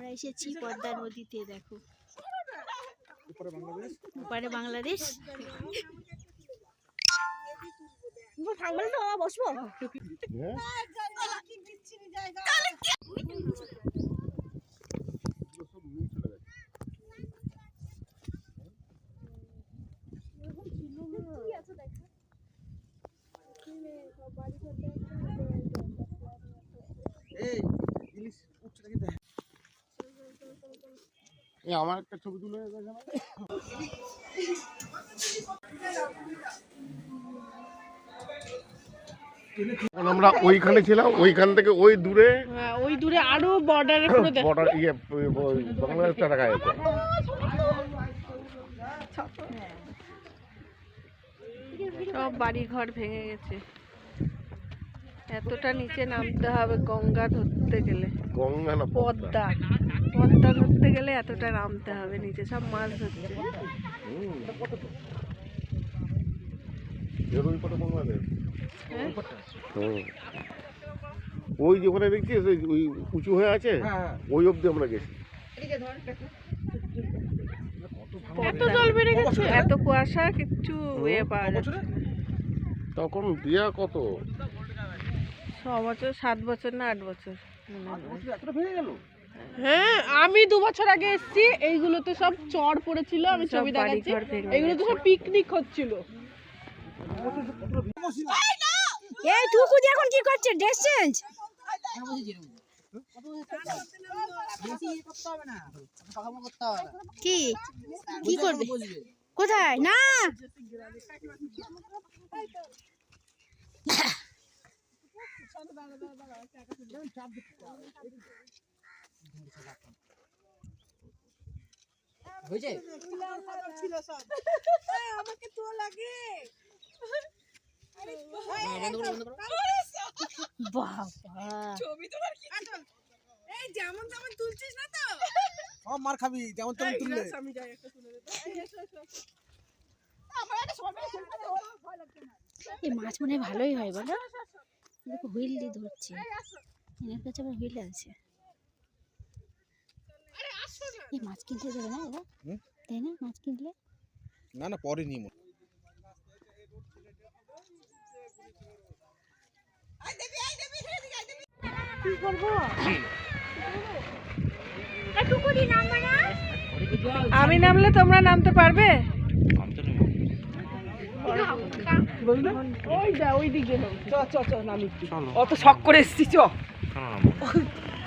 আমরা এসেছি পদ্মা নদীতে দেখো। উপরে বাংলাদেশ? ওপারে বাংলাদেশ। বসবো? হ্যাঁ এই ইলিশ উঠছে নাকি দেখ এই আমার একটা ছবি তুলে দেখে আমরা ওইখানে ছিলাম ওইখান থেকে ওই দূরে হ্যাঁ, ওই দূরে আরও বর্ডারে পুরো বর্ডার ইয়ে বাংলাদেশটা দেখা যেত সব বাড়ি ঘর ভেঙে গেছে। এতটা নিচে নামতে হবে গঙ্গা ধরতে গেলে। গঙ্গা না পদ্মা। পদ্মা ধরতে গেলে এতটা নামতে হবে নিচে সব মাছ ধরছে। ওই হ্যাঁ? ওই যে ওখানে দেখছিস ওই উঁচু হয়ে আছে? ওই অবধি আমরা গেছি। কত জল বেড়ে গেছে? এত কুয়াশা কিচ্ছু ইয়ে পাওয়া যাচ্ছে তখন বিয়া কত? ছ বছর সাত বছর না আট বছর। হয়। আমি দু বছর আগে এসেছি এইগুলো তো সব চড় পড়েছিল আমি ছবি দেখাচ্ছি। এইগুলো তো সব পিকনিক হচ্ছিল। এই টুকুদি এখন কি করছে? ড্রেস চেঞ্জ কি? কি করবে? কোথায়? না! মার খাবি যেমন তেমন তুললে। এই মাছ মনে হয় ভালোই হয় বলো। দেখো হুইল দিয়ে ধরছে। এনার কাছে আবার হুইল আছে। এই মাছ কিনতে দেবে না হুম? তাই না? মাছ কিনলে? না না পরে নিয়ে মনে আমি নামলে তোমরা নামতে পারবে? ওই যা ওই দিকে চ চ চ নামি। অত শখ করে এসছি চ।